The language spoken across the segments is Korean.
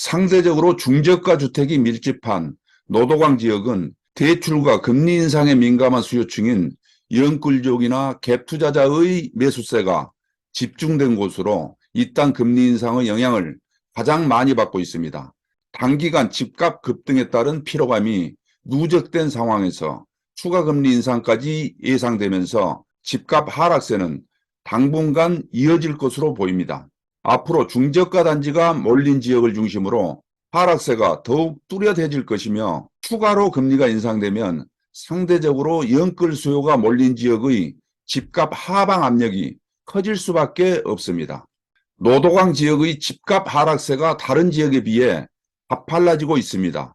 상대적으로 중저가 주택이 밀집한 노도강 지역은 대출과 금리 인상에 민감한 수요층인 영끌족이나 갭 투자자의 매수세가 집중된 곳으로 이 땅 금리 인상의 영향을 가장 많이 받고 있습니다. 단기간 집값 급등에 따른 피로감이 누적된 상황에서 추가 금리 인상까지 예상되면서 집값 하락세는 당분간 이어질 것으로 보입니다. 앞으로 중저가 단지가 몰린 지역을 중심으로 하락세가 더욱 뚜렷해질 것이며 추가로 금리가 인상되면 상대적으로 영끌 수요가 몰린 지역의 집값 하방 압력이 커질 수밖에 없습니다. 노도강 지역의 집값 하락세가 다른 지역에 비해 가팔라지고 있습니다.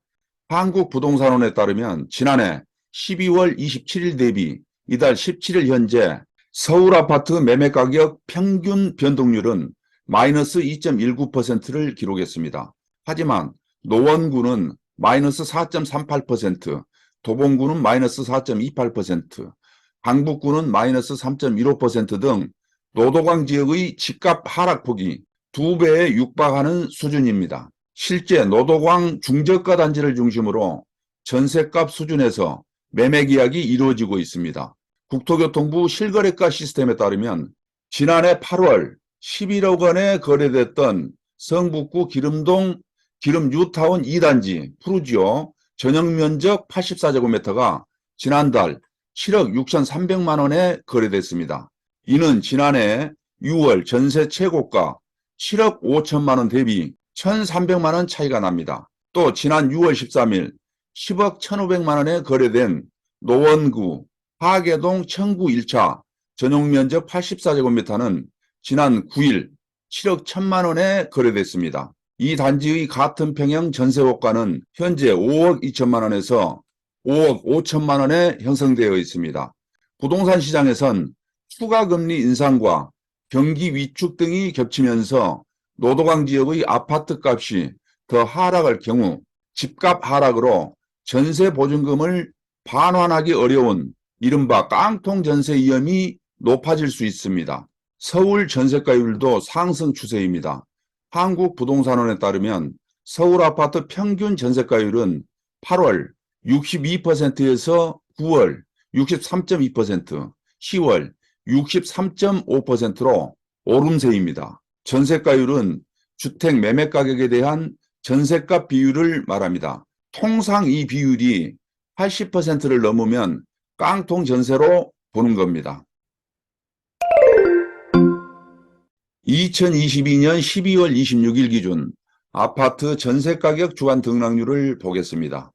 한국부동산원에 따르면 지난해 12월 27일 대비 이달 17일 현재 서울 아파트 매매 가격 평균 변동률은 마이너스 2.19%를 기록했습니다. 하지만 노원구는 마이너스 4.38%, 도봉구는 마이너스 4.28%, 강북구는 마이너스 3.15%등 노도강 지역의 집값 하락폭이 두 배에 육박하는 수준입니다. 실제 노도강 중저가 단지를 중심으로 전세값 수준에서 매매 계약이 이루어지고 있습니다. 국토교통부 실거래가 시스템에 따르면 지난해 8월 11억 원에 거래됐던 성북구 기름동 기름 뉴타운 2단지 푸르지오 전용 면적 84제곱미터가 지난달 7억 6,300만 원에 거래됐습니다. 이는 지난해 6월 전세 최고가 7억 5천만 원 대비 1,300만 원 차이가 납니다. 또 지난 6월 13일 10억 1,500만 원에 거래된 노원구 하계동 청구 1차 전용 면적 84제곱미터는 지난 9일 7억 1천만 원에 거래됐습니다. 이 단지의 같은 평형 전세호가는 현재 5억 2천만 원에서 5억 5천만 원에 형성되어 있습니다. 부동산 시장에선 추가 금리 인상과 경기 위축 등이 겹치면서 노도강 지역의 아파트 값이 더 하락할 경우 집값 하락으로 전세 보증금을 반환하기 어려운 이른바 깡통 전세 위험이 높아질 수 있습니다. 서울 전세가율도 상승 추세입니다. 한국부동산원에 따르면 서울 아파트 평균 전세가율은 8월 62%에서 9월 63.2%, 10월 63.5%로 오름세입니다. 전세가율은 주택 매매 가격에 대한 전세값 비율을 말합니다. 통상 이 비율이 80%를 넘으면 깡통 전세로 보는 겁니다. 2022년 12월 26일 기준 아파트 전세 가격 주간 등락률을 보겠습니다.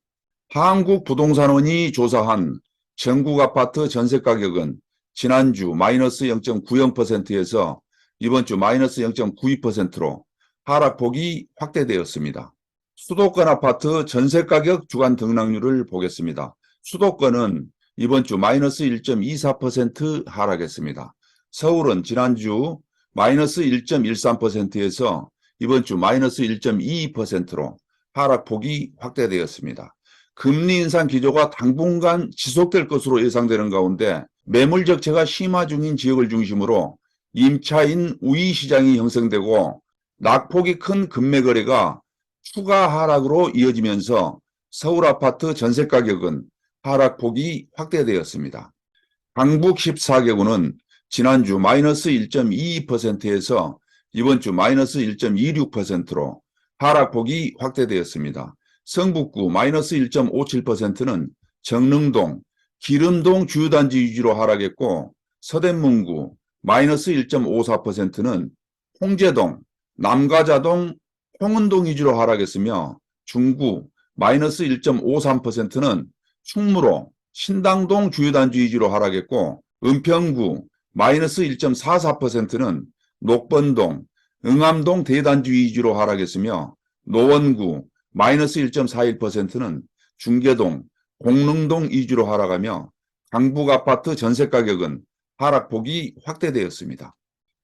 한국부동산원이 조사한 전국 아파트 전세 가격은 지난주 마이너스 0.90%에서 이번 주 마이너스 0.92%로 하락폭이 확대되었습니다. 수도권 아파트 전세 가격 주간 등락률을 보겠습니다. 수도권은 이번 주 마이너스 1.24% 하락했습니다. 서울은 지난주 마이너스 1.13%에서 이번 주 마이너스 1.22%로 하락폭이 확대되었습니다. 금리 인상 기조가 당분간 지속될 것으로 예상되는 가운데 매물 적체가 심화 중인 지역을 중심으로 임차인 우위 시장이 형성되고 낙폭이 큰 금매 거래가 추가 하락으로 이어지면서 서울 아파트 전세 가격은 하락폭이 확대되었습니다. 강북 14개구는 지난주 마이너스 1.22%에서 이번 주 마이너스 1.26%로 하락폭이 확대되었습니다. 성북구 마이너스 1.57%는 정릉동, 기름동 주요단지 위주로 하락했고 서대문구 마이너스 1.54%는 홍제동, 남가자동, 홍은동 위주로 하락했으며 중구 마이너스 1.53%는 충무로, 신당동 주요단지 위주로 하락했고 은평구 마이너스 1.44%는 녹번동, 응암동 대단지 위주로 하락했으며 노원구 마이너스 1.41%는 중계동, 공릉동 위주로 하락하며 강북 아파트 전세 가격은 하락폭이 확대되었습니다.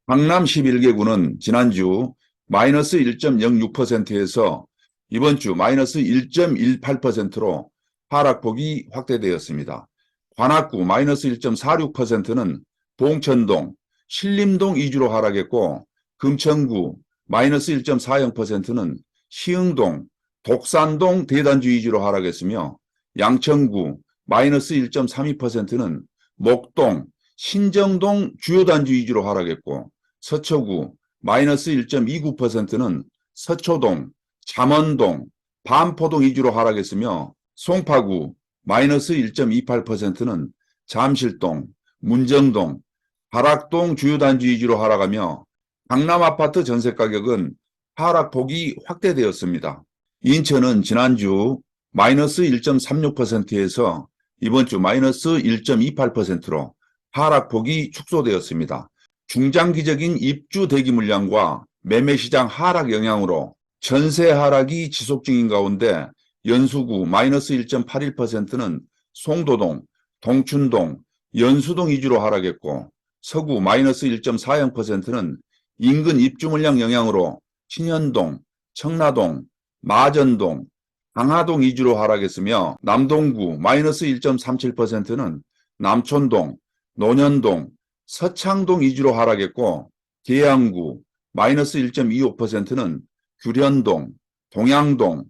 강남 11개구는 지난주 마이너스 1.06%에서 이번 주 마이너스 1.18%로 하락폭이 확대되었습니다. 관악구 마이너스 1.46%는 봉천동, 신림동 위주로 하락했고 금천구 마이너스 1.40%는 시흥동, 독산동 대단지 위주로 하락했으며 양천구 마이너스 1.32%는 목동, 신정동 주요 단지 위주로 하락했고 서초구 마이너스 1.29%는 서초동, 잠원동, 반포동 위주로 하락했으며 송파구 마이너스 1.28%는 잠실동, 문정동, 발악동 주요 단지 위주로 하락하며 강남 아파트 전세 가격은 하락폭이 확대되었습니다. 인천은 지난주 마이너스 1.36%에서 이번 주 마이너스 1.28%로 하락폭이 축소되었습니다. 중장기적인 입주 대기 물량과 매매 시장 하락 영향으로 전세 하락이 지속 중인 가운데 연수구 마이너스 1.81%는 송도동, 동춘동, 연수동 위주로 하락했고 서구 마이너스 1.40%는 인근 입주 물량 영향으로 신현동, 청라동, 마전동, 강화동 위주로 하락했으며 남동구 마이너스 1.37%는 남촌동, 논현동, 서창동 위주로 하락했고 계양구 마이너스 1.25%는 규련동, 동양동,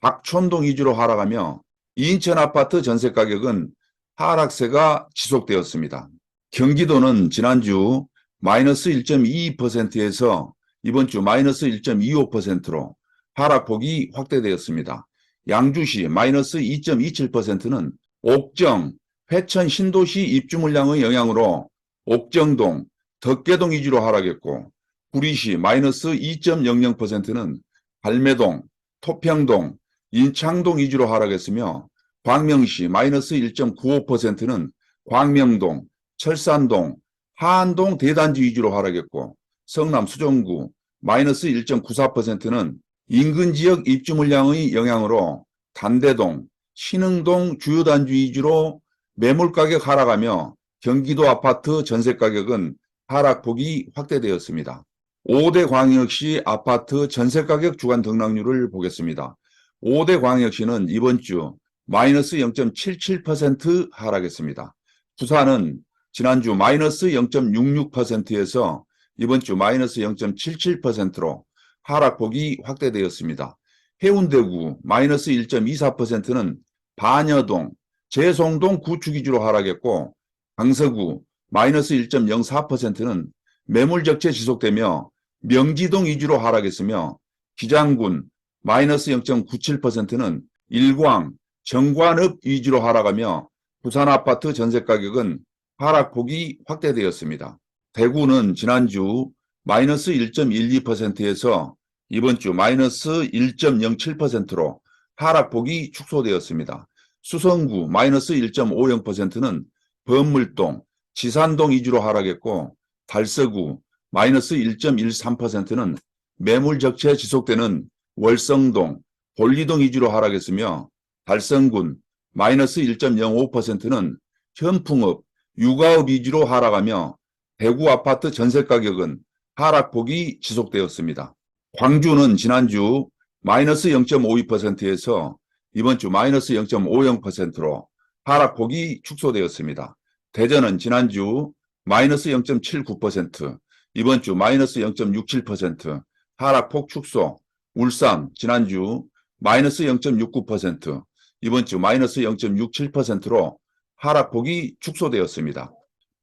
박촌동 위주로 하락하며 인천 아파트 전세 가격은 하락세가 지속되었습니다. 경기도는 지난주 마이너스 1.22%에서 이번 주 마이너스 1.25%로 하락폭이 확대되었습니다. 양주시 마이너스 2.27%는 옥정, 회천 신도시 입주 물량의 영향으로 옥정동, 덕계동 위주로 하락했고 구리시 마이너스 2.00%는 발매동, 토평동, 인창동 위주로 하락했으며 광명시 마이너스 1.95%는 광명동, 철산동, 하안동 대단지 위주로 하락했고 성남 수정구 마이너스 1.94%는 인근 지역 입주 물량의 영향으로 단대동, 신흥동 주요 단지 위주로 매물 가격 하락하며 경기도 아파트 전세 가격은 하락폭이 확대되었습니다. 5대 광역시 아파트 전세 가격 주간 등락률을 보겠습니다. 5대 광역시는 이번 주 마이너스 0.77% 하락했습니다. 부산은 지난주 마이너스 0.66%에서 이번 주 마이너스 0.77%로 하락폭이 확대되었습니다. 해운대구 마이너스 1.24%는 반여동, 재송동 구축 위주로 하락했고 강서구 마이너스 1.04%는 매물 적체 지속되며 명지동 위주로 하락했으며 기장군 마이너스 0.97%는 일광, 정관읍 위주로 하락하며 부산 아파트 전세 가격은 하락폭이 확대되었습니다. 대구는 지난주 마이너스 1.12%에서 이번 주 마이너스 1.07%로 하락폭이 축소되었습니다. 수성구 마이너스 1.50%는 범물동, 지산동 위주로 하락했고 달서구 마이너스 1.13%는 매물 적체 지속되는 월성동, 볼리동 위주로 하락했으며 달성군 마이너스 1.05%는 현풍업, 육아업 위주로 하락하며 대구 아파트 전세 가격은 하락폭이 지속되었습니다. 광주는 지난주 마이너스 0.52%에서 이번 주 마이너스 0.50%로 하락폭이 축소되었습니다. 대전은 지난주 마이너스 0.79%, 이번 주 마이너스 0.67%, 하락폭 축소. 울산 지난주 마이너스 0.69%, 이번 주 마이너스 0.67%로 하락폭이 축소되었습니다.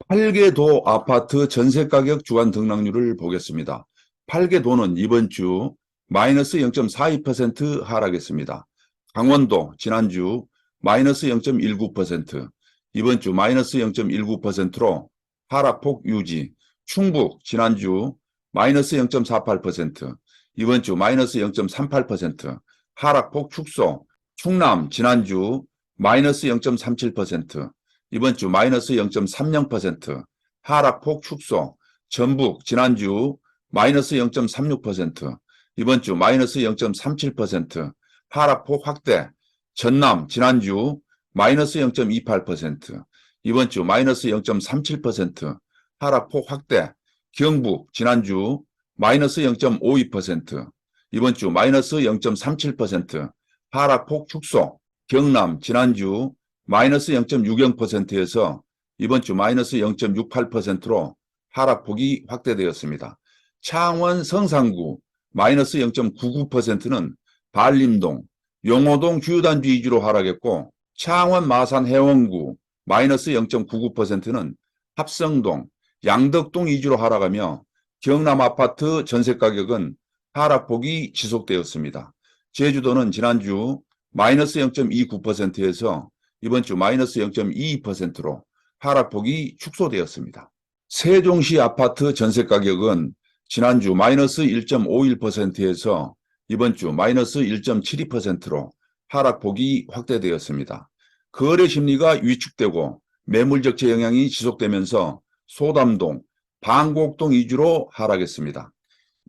8개 도 아파트 전세 가격 주간 등락률을 보겠습니다. 8개 도는 이번 주 마이너스 0.42% 하락했습니다. 강원도 지난주 마이너스 0.19%, 이번 주 마이너스 0.19%로 하락폭 유지. 충북 지난주 마이너스 0.48%, 이번 주 마이너스 0.38%, 하락폭 축소. 충남 지난주 마이너스 0.37%, 이번 주 마이너스 0.30%, 하락폭 축소. 전북 지난주 마이너스 0.36%, 이번 주 마이너스 0.37%, 하락폭 확대. 전남 지난주 마이너스 0.28%, 이번 주 마이너스 0.37%, 하락폭 확대. 경북 지난주 마이너스 0.52%, 이번 주 마이너스 0.37%, 하락폭 축소. 경남 지난주 마이너스 0.60%에서 이번 주 마이너스 0.68%로 하락폭이 확대되었습니다. 창원 성산구 마이너스 0.99%는 반림동, 용호동 주요단지 위주로 하락했고 창원 마산 해원구 마이너스 0.99%는 합성동, 양덕동 위주로 하락하며 경남 아파트 전세 가격은 하락폭이 지속되었습니다. 제주도는 지난주 마이너스 0.29%에서 이번 주 마이너스 0.22%로 하락폭이 축소되었습니다. 세종시 아파트 전세 가격은 지난주 마이너스 1.51%에서 이번 주 마이너스 1.72%로 하락폭이 확대되었습니다. 거래 심리가 위축되고 매물 적체 영향이 지속되면서 소담동, 방곡동 위주로 하락했습니다.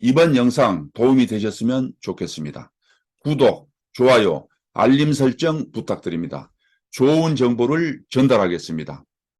이번 영상 도움이 되셨으면 좋겠습니다. 구독, 좋아요, 알림 설정 부탁드립니다. 좋은 정보를 전달하겠습니다.